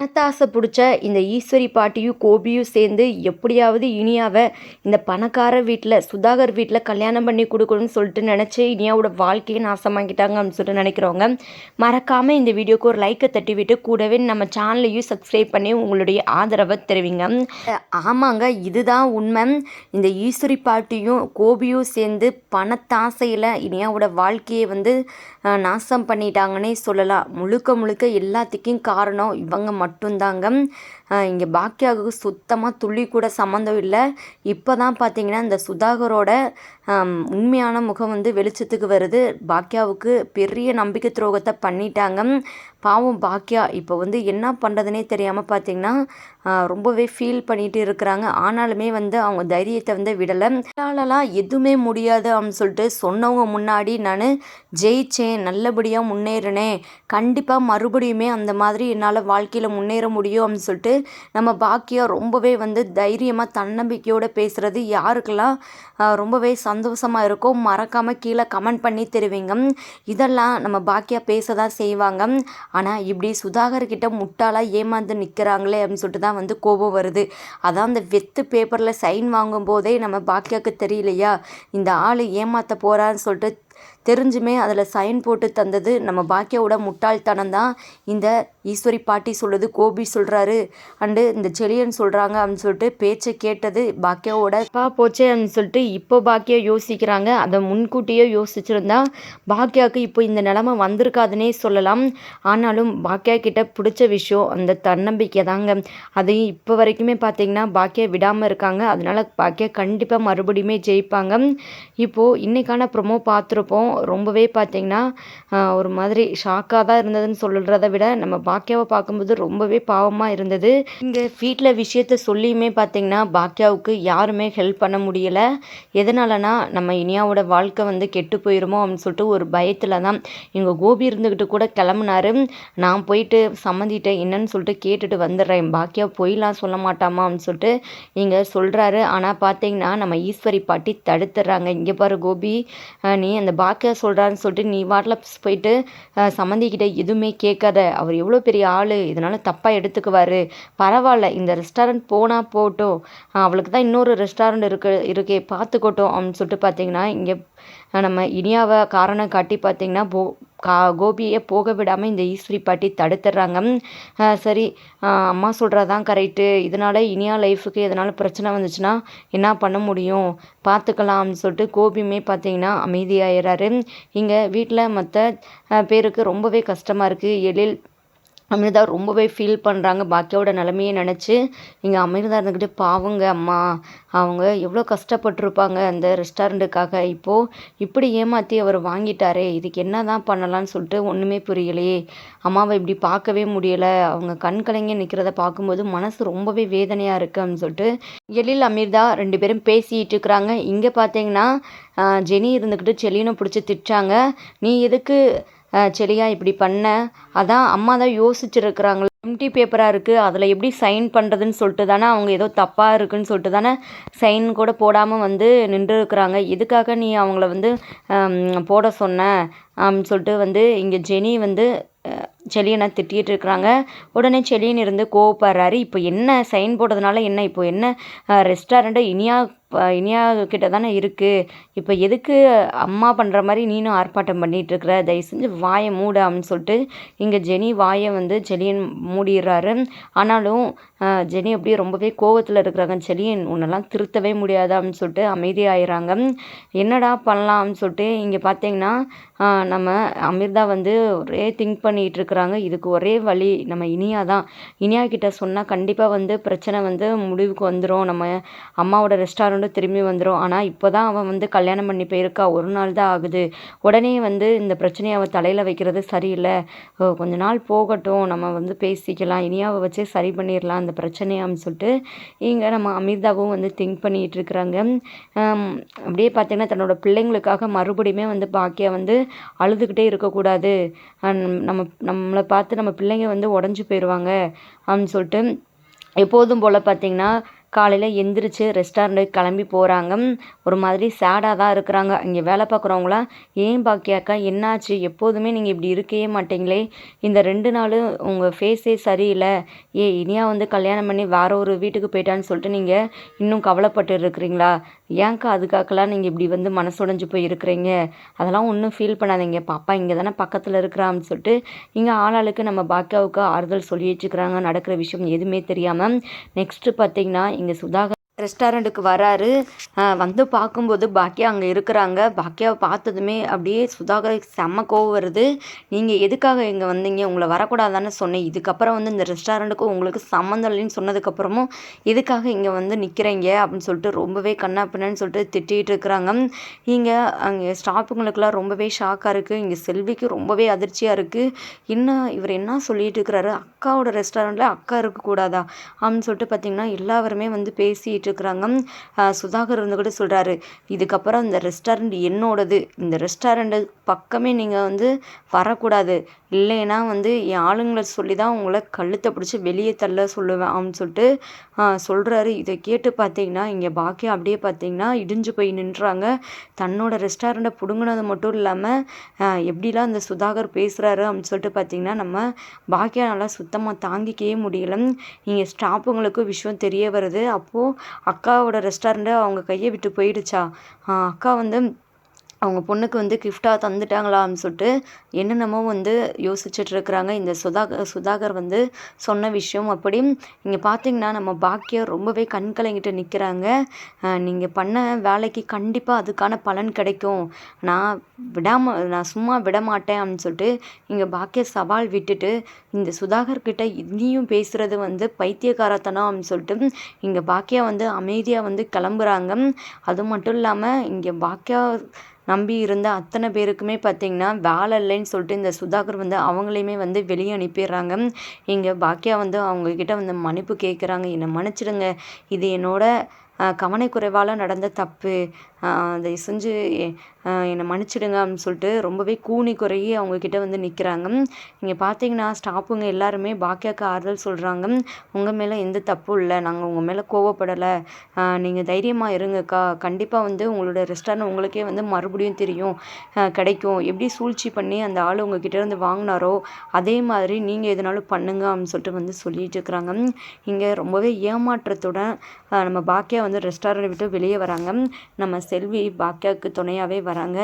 பணத்தாசை பிடிச்ச இந்த ஈஸ்வரி பாட்டியும் கோபியும் சேர்ந்து எப்படியாவது இனியாவை இந்த பணக்கார வீட்டில் சுதாகர் வீட்டில் கல்யாணம் பண்ணி கொடுக்கணும்னு சொல்லிட்டு நினச்சி இனியாவோட வாழ்க்கையை நாசமாக்கிட்டாங்க அப்படின்னு சொல்லிட்டு நினைக்கிறவங்க. மறக்காமல் இந்த வீடியோக்கு ஒரு லைக்கை தட்டி விட்டு கூடவே நம்ம சேனலையும் சப்ஸ்கிரைப் பண்ணி உங்களுடைய ஆதரவை தெரிவிங்க. ஆமாங்க இதுதான் உண்மை. இந்த ஈஸ்வரி பாட்டியும் கோபியும் சேர்ந்து பணத்தாசையில் இனியாவோட வாழ்க்கையை வந்து நாசம் பண்ணிட்டாங்கன்னே சொல்லலாம். முழுக்க முழுக்க எல்லாத்துக்கும் காரணம் இவங்க மட்டும்தாங்க. இங்கே பாக்கியாவுக்கு சுத்தமாக துள்ளி கூட சம்மந்தம் இல்லை. இப்போ தான் பார்த்தீங்கன்னா இந்த சுதாகரோட உண்மையான முகம் வந்து வெளிச்சத்துக்கு வருது. பாக்கியாவுக்கு பெரிய நம்பிக்கை துரோகத்தை பண்ணிட்டாங்க. பாவம் பாக்கியா இப்போ வந்து என்ன பண்ணுறதுனே தெரியாமல் பார்த்தீங்கன்னா ரொம்பவே ஃபீல் பண்ணிட்டு இருக்கிறாங்க. ஆனாலுமே வந்து அவங்க தைரியத்தை வந்து விடலை. என்னாலலாம் எதுவுமே முடியாது அப்படின்னு சொல்லிட்டு சொன்னவங்க முன்னாடி நான் ஜெயிச்சேன் நல்லபடியாக முன்னேறினேன். கண்டிப்பாக மறுபடியுமே அந்த மாதிரி என்னால் வாழ்க்கையில் முன்னேற முடியும் அப்படின்னு சொல்லிட்டு நம்ம பாக்கியா ரொம்பவே வந்து தைரியமாக தன்னம்பிக்கையோடு பேசுகிறது யாருக்கெல்லாம் ரொம்பவே சந்தோஷமாக இருக்கோ மறக்காமல் கீழே கமெண்ட் பண்ணி தெரிவிங்க. இதெல்லாம் நம்ம பாக்கியா பேச தான் செய்வாங்க. ஆனால் இப்படி சுதாகர்கிட்ட முட்டாளாக ஏமாந்து நிற்கிறாங்களே அப்படின்னு சொல்லிட்டு தான் வந்து கோபம் வருது. அதான் அந்த வெத்து பேப்பரில் சைன் வாங்கும் போதே நம்ம பாக்கியாவுக்கு தெரியலையா? இந்த ஆள் ஏமாற்ற போகிறான்னு சொல்லிட்டு தெரிஞ்சுமே அதில் சைன் போட்டு தந்தது நம்ம பாக்கியாவோட முட்டாள்தனம் தான் இந்த ஈஸ்வரி பாட்டி சொல்லுது கோபி சொல்கிறாரு அண்டு இந்த செலியன் சொல்கிறாங்க அப்படின்னு சொல்லிட்டு பேச்சை கேட்டது பாக்கியாவோட. பா போச்சே அப்படின்னு சொல்லிட்டு இப்போ பாக்கியா யோசிக்கிறாங்க. அதை முன்கூட்டியே யோசிச்சிருந்தா பாக்கியாவுக்கு இப்போ இந்த நிலமை வந்திருக்காதுன்னே சொல்லலாம். ஆனாலும் பாக்கியா கிட்ட பிடிச்ச விஷயம் அந்த தன்னம்பிக்கை தாங்க. அதையும் இப்போ வரைக்குமே பார்த்தீங்கன்னா பாக்கியா விடாமல் இருக்காங்க. அதனால பாக்கியா கண்டிப்பாக மறுபடியுமே ஜெயிப்பாங்க. இப்போது இன்றைக்கான ப்ரொமோ பார்த்துருப்போம். ரொம்பவே பார்த்தீங்கன்னா ஒரு மாதிரி ஷாக்காக தான் இருந்ததுன்னு சொல்கிறத விட நம்ம பாக்கியாவை பார்க்கும்போது ரொம்பவே பாவமாக இருந்தது. இங்கே வீட்டில் விஷயத்த சொல்லியுமே பார்த்தீங்கன்னா பாக்கியாவுக்கு யாருமே ஹெல்ப் பண்ண முடியலை. எதனாலனா நம்ம இனியாவோட வாழ்க்கை வந்து கெட்டு போயிருமோ அப்படின்னு சொல்லிட்டு ஒரு பயத்தில் தான் இங்கே கோபி இருந்துக்கிட்டு கூட கிளம்புனாரு. நான் போயிட்டு சம்மந்திட்டேன் என்னன்னு சொல்லிட்டு கேட்டுட்டு வந்துடுறேன். பாக்கியா பொய்லாம் சொல்ல மாட்டாமா அப்படின்னு சொல்லிட்டு இங்கே சொல்கிறாரு ஆனால் பார்த்தீங்கன்னா நம்ம ஈஸ்வரி பாட்டி தடுத்துடுறாங்க. இங்கே பாரு கோபி நீ அந்த பாக்கியா சொல்கிறான்னு சொல்லிட்டு நீ வாட்டில் போயிட்டு சம்மந்திக்கிட்ட எதுவுமே கேட்காத. அவர் எவ்வளோ பெரிய ஆள். இதனால் தப்பாக எடுத்துக்குவார். பரவாயில்ல. இந்த ரெஸ்டாரண்ட் போனால் போகட்டும் அவளுக்கு தான் இன்னொரு ரெஸ்டாரண்ட் இருக்கு இருக்கே. பார்த்துக்கட்டும் அப்படின்னு சொல்லிட்டு பார்த்தீங்கன்னா இங்கே நம்ம இனியாவை காரணம் காட்டி பார்த்தீங்கன்னா போ கா கோபியை போக விடாமல் இந்த ஈஸ்வரி பாட்டி தடுத்துடுறாங்க. சரி அம்மா சொல்கிறதான் கரெக்டு இதனால் இனியா லைஃபுக்கு எதனால் பிரச்சனை வந்துச்சுன்னா என்ன பண்ண முடியும்? பார்த்துக்கலாம்னு சொல்லிட்டு கோபியுமே பார்த்தீங்கன்னா அமைதியாயிடுறாரு. இங்கே வீட்டில் மற்ற பேருக்கு ரொம்பவே கஷ்டமாக இருக்குது எழில் அமிர்தா ரொம்பவே ஃபீல் பண்ணுறாங்க பாக்கியாவோட நிலமையை நினச்சி இங்கே அமிர்தா இருந்துக்கிட்டு பாவங்க அம்மா அவங்க எவ்வளோ கஷ்டப்பட்டிருப்பாங்க அந்த ரெஸ்டாரண்ட்டுக்காக இப்போது இப்படி ஏமாற்றி அவர் வாங்கிட்டாரே இதுக்கு என்ன தான் பண்ணலான்னு சொல்லிட்டு ஒன்றுமே புரியலையே. அம்மாவை இப்படி பார்க்கவே முடியலை. அவங்க கண் கலங்கி நிற்கிறத பார்க்கும்போது மனசு ரொம்பவே வேதனையாக இருக்குது அப்படின்னு சொல்லிட்டு எழில் அமிர்தா ரெண்டு பேரும் பேசிகிட்டு இருக்கிறாங்க. இங்கே பார்த்தீங்கன்னா ஜெனி இருந்துக்கிட்டு செலினும் பிடிச்சி திட்டாங்க. நீ எதுக்கு செலியா இப்படி பண்ண? அதான் அம்மா தான் யோசிச்சுருக்குறாங்களே. எம்டி பேப்பராக இருக்குது அதில் எப்படி சைன் பண்ணுறதுன்னு சொல்லிட்டு தானே அவங்க ஏதோ தப்பாக இருக்குன்னு சொல்லிட்டு தானே சைன் கூட போடாமல் வந்து நின்றுருக்குறாங்க. இதுக்காக எதுக்காக நீ அவங்கள வந்து போட சொன்ன? அப்படின்னு சொல்லிட்டு வந்து இங்கே ஜெனி வந்து செலியனை திட்டிகிட்டு இருக்கிறாங்க. உடனே செலியன் இருந்து கோவப்படுறாரு. இப்போ என்ன சைன் போட்டதுனால என்ன? இப்போ என்ன ரெஸ்டாரண்ட்டை இனியா இப்போ இனியா கிட்ட தானே இருக்குது இப்போ எதுக்கு அம்மா பண்ணுற மாதிரி நீனும் ஆர்ப்பாட்டம் பண்ணிகிட்ருக்குற இருக்கிற தயவு செஞ்சு வாயை மூடு அப்படின்னு சொல்லிட்டு இங்கே ஜெனி வாயை வந்து செலியன் மூடிடுறாரு. ஆனாலும் ஜெனி அப்படியே ரொம்பவே கோவத்தில் இருக்கிறாங்க. செலியன் உன்னெல்லாம் திருத்தவே முடியாது அப்படின்னு சொல்லிட்டு அமைதியாகிறாங்க என்னடா பண்ணலாம்? அப்படின்னு சொல்லிட்டு இங்கே பார்த்தீங்கன்னா நம்ம அமிர்தா வந்து ஒரே திங்க் பண்ணிகிட்டு இருக்கிறாங்க இதுக்கு ஒரே வழி நம்ம இனியா தான். இனியா கிட்ட சொன்னால் கண்டிப்பாக வந்து பிரச்சனை வந்து முடிவுக்கு வந்துடும் நம்ம அம்மாவோட ரெஸ்டாரண்ட் ரெஸ்டாரண்ட்டும் திரும்பி வந்துடும் ஆனால் இப்போ தான் அவன் வந்து கல்யாணம் பண்ணி போயிருக்கா. ஒரு நாள் தான் ஆகுது. உடனே வந்து இந்த பிரச்சனையை அவள் தலையில் வைக்கிறது சரியில்லை. கொஞ்ச நாள் போகட்டும். நம்ம வந்து பேசிக்கலாம். இனியாவை வச்சே சரி பண்ணிடலாம் அந்த பிரச்சனையான்னு அப்படின்னு சொல்லிட்டு இங்கே நம்ம அமிர்தாவும் வந்து திங்க் பண்ணிகிட்டு இருக்கிறாங்க. அப்படியே பார்த்திங்கன்னா தன்னோட பிள்ளைங்களுக்காக மறுபடியுமே வந்து பாக்கியா வந்து அழுதுகிட்டே இருக்கக்கூடாது. நம்ம நம்மளை பார்த்து நம்ம பிள்ளைங்க வந்து உடஞ்சி போயிடுவாங்க அப்படின்னு சொல்லிட்டு எப்போதும் போல் பார்த்திங்கன்னா காலையில் எந்திரிச்சு ரெஸ்டாரண்ட்டுக்கு கிளம்பி போகிறாங்க ஒரு மாதிரி சேடாக தான் இருக்கிறாங்க. இங்கே வேலை பார்க்குறவங்களாம் ஏன் பாக்கியாக்கா என்னாச்சு? எப்போதுமே நீங்கள் இப்படி இருக்கவே மாட்டீங்களே. இந்த ரெண்டு நாளும் உங்கள் ஃபேஸே சரியில்லை. ஏ இனியா வந்து கல்யாணம் பண்ணி வேற ஒரு வீட்டுக்கு போயிட்டான்னு சொல்லிட்டு நீங்கள் இன்னும் கவலைப்பட்டு இருக்கிறீங்களா? ஏங்க்கா அதுக்காகலாம் நீங்கள் இப்படி வந்து மனசுடைஞ்சு போய் இருக்கிறீங்க அதெல்லாம் ஒன்றும் ஃபீல் பண்ணாதீங்க. பாப்பா இங்கே தானே பக்கத்தில் இருக்கிறான்னு சொல்லிட்டு இங்கே ஆளாளுக்கு நம்ம பாக்கியாவுக்கு ஆறுதல் சொல்லி வச்சுக்கிறாங்க நடக்கிற விஷயம் எதுவுமே தெரியாமல் நெக்ஸ்ட்டு பார்த்தீங்கன்னா இங்கே சுதாகர் ரெஸ்டாரண்ட்டுக்கு வராரு. வந்து பார்க்கும்போது பாக்கியா அங்கே இருக்கிறாங்க. பாக்கியாவை பார்த்ததுமே அப்படியே சுதாகருக்கு செம்ம கோவம் வருது. நீங்கள் எதுக்காக இங்கே வந்தீங்க? உங்களை வரக்கூடாதான்னு சொன்னேன். இதுக்கப்புறம் வந்து இந்த ரெஸ்டாரண்ட்டுக்கும் உங்களுக்கு சம்மந்தம் இல்லைன்னு சொன்னதுக்கப்புறமும் எதுக்காக இங்கே வந்து நிற்கிறீங்க அப்படின்னு சொல்லிட்டு ரொம்பவே கண்ணா பின்னன்னு சொல்லிட்டு திட்டிகிட்டு இருக்கிறாங்க. இங்கே அங்கே ஸ்டாஃபுங்களுக்கெல்லாம் ரொம்பவே ஷாக்காக இருக்குது இங்கே செல்விக்கு ரொம்பவே அதிர்ச்சியாக இருக்குது என்ன இவர் என்ன சொல்லிட்டு இருக்கிறாரு? அக்காவோட ரெஸ்டாரண்ட்டில் அக்கா இருக்கக்கூடாதா? அப்படின்னு சொல்லிட்டு பார்த்தீங்கன்னா எல்லாருமே வந்து பேசிட்டு இருக்கிறாங்க சுதாகர் வந்து கூட சொல்கிறாரு இதுக்கப்புறம் இந்த ரெஸ்டாரண்ட் என்னோடது. இந்த ரெஸ்டாரண்ட்டு பக்கமே நீங்கள் வந்து வரக்கூடாது. இல்லைன்னா வந்து என் ஆளுங்களை சொல்லி தான் உங்களை கழுத்தை பிடிச்சி வெளியே தள்ள சொல்லுவேன். அப்படின்னு சொல்லிட்டு சொல்கிறாரு இதை கேட்டு பார்த்தீங்கன்னா இங்கே பாக்கியா அப்படியே பார்த்தீங்கன்னா இடிஞ்சு போய் நின்றாங்க. தன்னோட ரெஸ்டாரண்ட்டை பிடுங்கினது மட்டும் இல்லாமல் எப்படிலாம் அந்த சுதாகர் பேசுகிறாரு அப்படின்னு சொல்லிட்டு பார்த்தீங்கன்னா நம்ம பாக்கியா நல்லா சுத்தமாக தாங்கிக்கவே முடியல. இங்கே ஸ்டாஃபுங்களுக்கும் விஷயம் தெரிய வருது. அப்போது அக்காவோட ரெஸ்டாரண்ட்டு அவங்க கையை விட்டு போயிடுச்சா? அக்கா வந்து அவங்க பொண்ணுக்கு வந்து கிஃப்டாக தந்துட்டாங்களான்னு சொல்லிட்டு என்னென்னமோ வந்து யோசிச்சுட்ருக்கிறாங்க. இந்த சுதாகர் சுதாகர் வந்து சொன்ன விஷயம் அப்படி. இங்கே பார்த்தீங்கன்னா நம்ம பாக்கியம் ரொம்பவே கண் கலங்கிட்டு நிற்கிறாங்க நீங்கள் பண்ண வேலைக்கு கண்டிப்பாக அதுக்கான பலன் கிடைக்கும். நான் விடாம நான் சும்மா விட மாட்டேன் அப்படின்னு சொல்லிட்டு இங்கே பாக்கிய சவால் விட்டுட்டு இந்த சுதாகர் கிட்ட இனியும் பேசுகிறது வந்து பைத்தியக்காரத்தனம் அப்படின்னு சொல்லிட்டு இங்கே பாக்கியா வந்து அமைதியாக வந்து கிளம்புறாங்க. அது மட்டும் இல்லாமல் இங்கே பாக்கியா நம்பி இருந்த அத்தனை பேருக்குமே பார்த்திங்கன்னா வேலை இல்லைன்னு சொல்லிட்டு இந்த சுதாகர் வந்து அவங்களையுமே வந்து வெளியே அனுப்பிடுறாங்க. இங்கே பாக்கியா வந்து அவங்கக்கிட்ட வந்து மன்னிப்பு கேட்குறாங்க என்னை மன்னிச்சிடுங்க. இது என்னோட கவனக்குறைவால் நடந்த தப்பு. அதை செஞ்சு என்னை மன்னிச்சிடுங்க அப்படின்னு சொல்லிட்டு ரொம்பவே கூனி குறையி அவங்கக்கிட்ட வந்து நிற்கிறாங்க இங்கே பார்த்தீங்கன்னா ஸ்டாஃபுங்க எல்லாருமே பாக்கியாக்கு ஆறுதல் சொல்கிறாங்க உங்கள் மேலே எந்த தப்பும் இல்லை. நாங்கள் உங்கள் மேலே கோவப்படலை. நீங்கள் தைரியமாக இருங்கக்கா. கண்டிப்பாக வந்து உங்களோட ரெஸ்டாரண்ட் உங்களுக்கே வந்து மறுபடியும் தெரியும். கிடைக்கும். எப்படி சூழ்ச்சி பண்ணி அந்த ஆள் உங்ககிட்ட இருந்து வாங்கினாரோ அதே மாதிரி நீங்கள் எதுனாலும் பண்ணுங்க அப்படின்னு சொல்லிட்டு வந்து சொல்லிட்டு இருக்கிறாங்க. இங்கே ரொம்பவே ஏமாற்றத்தோட நம்ம பாக்கியா வந்து ரெஸ்டாரண்ட் விட்டு வெளியே வராங்க. நம்ம செல்வி பாக்கியாவுக்கு துணையாகவே வர வராங்க.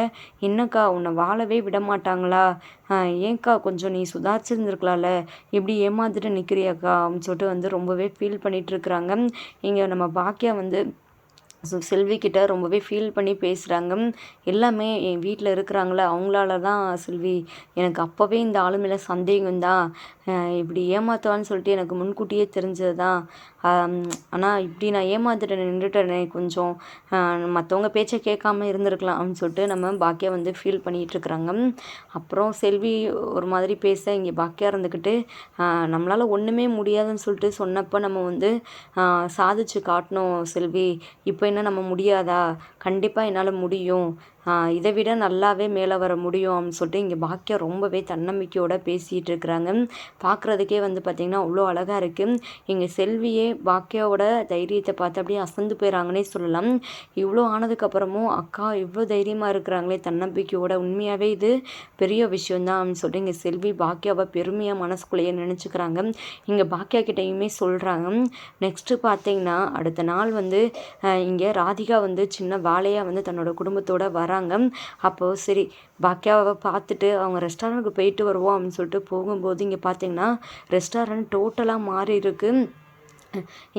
என்னக்கா உன்னை வாழவே விட மாட்டாங்களா ஏன்க்கா கொஞ்சம் நீ சுதாரிச்சிருந்துருக்கலாம்ல? இப்படி ஏமாந்துட்டு நிற்கிறியாக்கா அப்படின்னு சொல்லிட்டு வந்து ரொம்பவே ஃபீல் பண்ணிகிட்ருக்குறாங்க இங்கே நம்ம பாக்கியா வந்து ஸோ செல்விக்கிட்ட ரொம்பவே ஃபீல் பண்ணி பேசுகிறாங்க எல்லாமே என் வீட்டில் இருக்கிறாங்களே அவங்களால தான் செல்வி எனக்கு அப்போவே இந்த ஆளு மேலே சந்தேகம் தான். இப்படி ஏமாத்துவான்னு சொல்லிட்டு எனக்கு முன்கூட்டியே தெரிஞ்சது தான் ஆனால் இப்படி நான் ஏமாத்திட்டு நின்றுட்டேனே கொஞ்சம். மற்றவங்க பேச்சை கேட்காம இருந்திருக்கலாம் அப்படின்னு சொல்லிட்டு நம்ம பாக்கியா வந்து ஃபீல் பண்ணிகிட்டு இருக்கிறாங்க. அப்புறம் செல்வி ஒரு மாதிரி பேச இங்கே பாக்கியா இருந்துக்கிட்டு நம்மளால் ஒன்றுமே முடியாதுன்னு சொல்லிட்டு சொன்னப்போ நம்ம வந்து சாதிச்சு காட்டணும் செல்வி இப்போ என்ன நம்ம முடியாதா? கண்டிப்பாக என்னால் முடியும். இதை விட நல்லாவே மேலே வர முடியும் அப்படின்னு சொல்லிட்டு இங்கே பாக்கியா ரொம்பவே தன்னம்பிக்கையோட பேசிகிட்டு இருக்கிறாங்க. பார்க்குறதுக்கே வந்து பார்த்திங்கன்னா அவ்வளோ அழகாக இருக்குது இங்கே செல்வியே பாக்கியாவோட தைரியத்தை பார்த்து அப்படியே அசந்து போயிடறாங்கன்னே சொல்லலாம். இவ்வளோ ஆனதுக்கப்புறமும் அக்கா இவ்வளோ தைரியமாக இருக்கிறாங்களே தன்னம்பிக்கையோட. உண்மையாகவே இது பெரிய விஷயம்தான் அப்படின்னு சொல்லிட்டு இங்கே செல்வி பாக்கியாவை பெருமையாக மனசுக்குள்ளேயே நினச்சிக்கிறாங்க. இங்கே பாக்கியா கிட்டேயுமே சொல்கிறாங்க நெக்ஸ்ட்டு பார்த்திங்கன்னா அடுத்த நாள் வந்து இங்கே ராதிகா வந்து சின்ன வேலையாக வந்து தன்னோட குடும்பத்தோட வராங்க. அப்போது சரி பாக்கியாவை பார்த்துட்டு அவங்க ரெஸ்டாரண்ட்டுக்கு போயிட்டு வருவோம் அப்படின்னு சொல்லிட்டு போகும்போது இங்கே பார்த்தீங்கன்னா ரெஸ்டாரண்ட் டோட்டலாக மாறி இருக்குது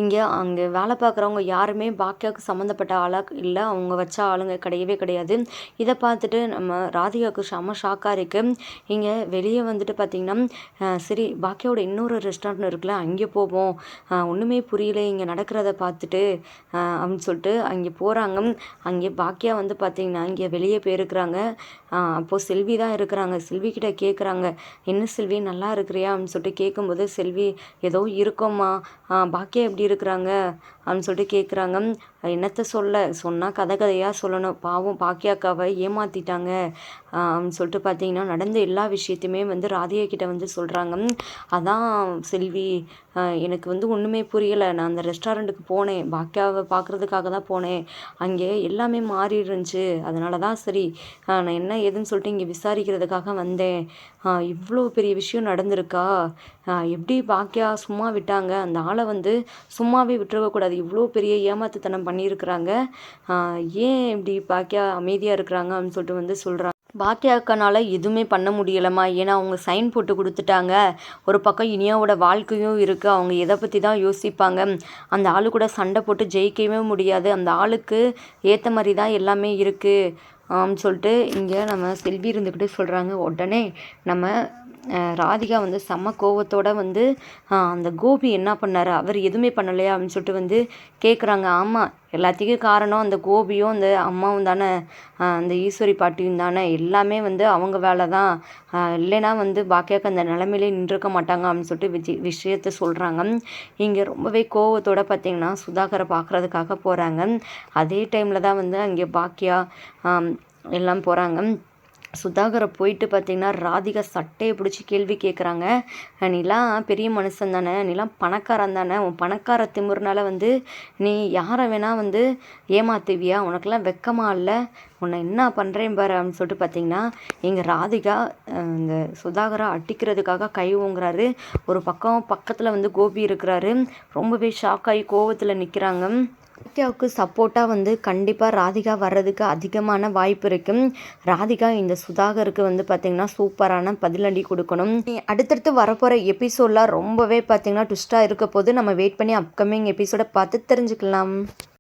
இங்கே அங்கே வேலை பார்க்குறவங்க யாருமே பாக்கியாவுக்கு சம்மந்தப்பட்ட ஆளாக இல்லை. அவங்க வச்ச ஆளுங்க கிடையவே கிடையாது. இதை பார்த்துட்டு நம்ம ராதிகாவுக்கு செம ஷாக்காக இருக்குது இங்கே வெளியே வந்துட்டு பார்த்திங்கன்னா சரி பாக்கியாவோட இன்னொரு ரெஸ்டாரண்ட் இருக்குல்ல அங்கே போவோம். ஒன்றுமே புரியல. இங்கே நடக்கிறத பார்த்துட்டு அப்படின்னு சொல்லிட்டு அங்கே போகிறாங்க அங்கே பாக்கியா வந்து பார்த்திங்கன்னா இங்கே வெளியே போயிருக்கிறாங்க. அப்போது செல்வி தான் இருக்கிறாங்க. செல்வி கிட்ட கேட்குறாங்க என்ன செல்வி நல்லா இருக்கிறியா? அப்படின்னு சொல்லிட்டு கேட்கும்போது செல்வி ஏதோ இருக்கோம்மா. பா பாக்கியா எப்படி இருக்கிறாங்க? அப்படின்னு சொல்லிட்டு கேட்குறாங்க என்னத்த சொல்ல? சொன்னால் கதை கதையாக சொல்லணும். பாவம் பாக்கியாக்காவை ஏமாற்றிட்டாங்க அப்படின்னு சொல்லிட்டு பார்த்தீங்கன்னா நடந்த எல்லா விஷயத்தையுமே வந்து ராதிகா கிட்ட வந்து சொல்கிறாங்க அதான் செல்வி எனக்கு வந்து ஒன்றுமே புரியலை. நான் அந்த ரெஸ்டாரண்ட்டுக்கு போனேன். பாக்கியாவை பார்க்குறதுக்காக தான் போனேன். அங்கே எல்லாமே மாறி இருந்துச்சு. அதனால தான் சரி நான் என்ன ஏதுன்னு சொல்லிட்டு இங்கே விசாரிக்கிறதுக்காக வந்தேன். இவ்வளோ பெரிய விஷயம் நடந்திருக்கா? எப்படி பாக்கியா சும்மா விட்டாங்க? அந்த ஆளை வந்து சும்மாவே விட்டுறக்கூடாது இவ்வளோ பெரிய ஏமாத்துத்தனம் பண்ணியிருக்கிறாங்க. ஏன் இப்படி பாக்கியா அமைதியாக இருக்கிறாங்க அப்படின்னு சொல்லிட்டு வந்து சொல்கிறாங்க பாக்கியாக்கனால எதுவுமே பண்ண முடியலம்மா. ஏன்னா அவங்க சைன் போட்டு கொடுத்துட்டாங்க. ஒரு பக்கம் இனியாவோட வாழ்க்கையும் இருக்குது அவங்க எதை பற்றி தான் யோசிப்பாங்க. அந்த ஆளு கூட சண்டை போட்டு ஜெயிக்கவே முடியாது. அந்த ஆளுக்கு ஏற்ற மாதிரி தான் எல்லாமே இருக்குது அப்படின்னு சொல்லிட்டு இங்கே நம்ம செல்வி இருந்துக்கிட்டு சொல்கிறாங்க உடனே நம்ம ராதிகா வந்து செம்ம கோவத்தோட வந்து அந்த கோபி என்ன பண்ணாரு? அவர் எதுவுமே பண்ணலையா? அப்படின்னு சொல்லிட்டு வந்து கேட்குறாங்க ஆமாம் எல்லாத்துக்கும் காரணம் அந்த கோபியும் அந்த அம்மாவும் தானே. அந்த ஈஸ்வரி பாட்டியும் தானே. எல்லாமே வந்து அவங்க வேலை தான். இல்லைன்னா வந்து பாக்கியாக்கு அந்த நிலமையிலே நின்றுக்க மாட்டாங்க. அப்படின்னு சொல்லிட்டு விஜய் விஷயத்த சொல்கிறாங்க இங்கே ரொம்பவே கோவத்தோடு பார்த்தீங்கன்னா சுதாகரை பார்க்குறதுக்காக போகிறாங்க அதே டைமில் தான் வந்து அங்கே பாக்கியா எல்லாம் போகிறாங்க சுதாகரை போயிட்டு பார்த்தீங்கன்னா ராதிகா சட்டையை பிடிச்சி கேள்வி கேட்குறாங்க நீலாம் பெரிய மனுஷன் தானே நீலாம் பணக்காரன் தானே உன் பணக்கார திமிருனால வந்து நீ யாரை வேணால் வந்து ஏமாத்துவியா? உனக்கெல்லாம் வெக்கமாக இல்லை? உன்னை என்ன பண்ணுறேன் பாரு அப்படின்னு சொல்லிட்டு பார்த்தீங்கன்னா எங்கள் ராதிகா இந்த சுதாகரை அட்டிக்கிறதுக்காக கை ஓங்குறாரு. ஒரு பக்கம் பக்கத்தில் வந்து கோபி இருக்கிறாரு. ரொம்பவே ஷாக் ஆகி கோவத்தில் நிற்கிறாங்க சத்யாவுக்கு சப்போர்ட்டாக வந்து கண்டிப்பாக ராதிகா வர்றதுக்கு அதிகமான வாய்ப்பு இருக்கும். ராதிகா இந்த சுதாகருக்கு வந்து பார்த்திங்கன்னா சூப்பரான பதிலடி கொடுக்கணும். அடுத்தடுத்து வரப்போகிற எபிசோடெலாம் ரொம்பவே பார்த்திங்கன்னா ட்விஸ்ட்டாக இருக்க போது நம்ம வெயிட் பண்ணி அப்கமிங் எபிசோடை பார்த்து தெரிஞ்சுக்கலாம்.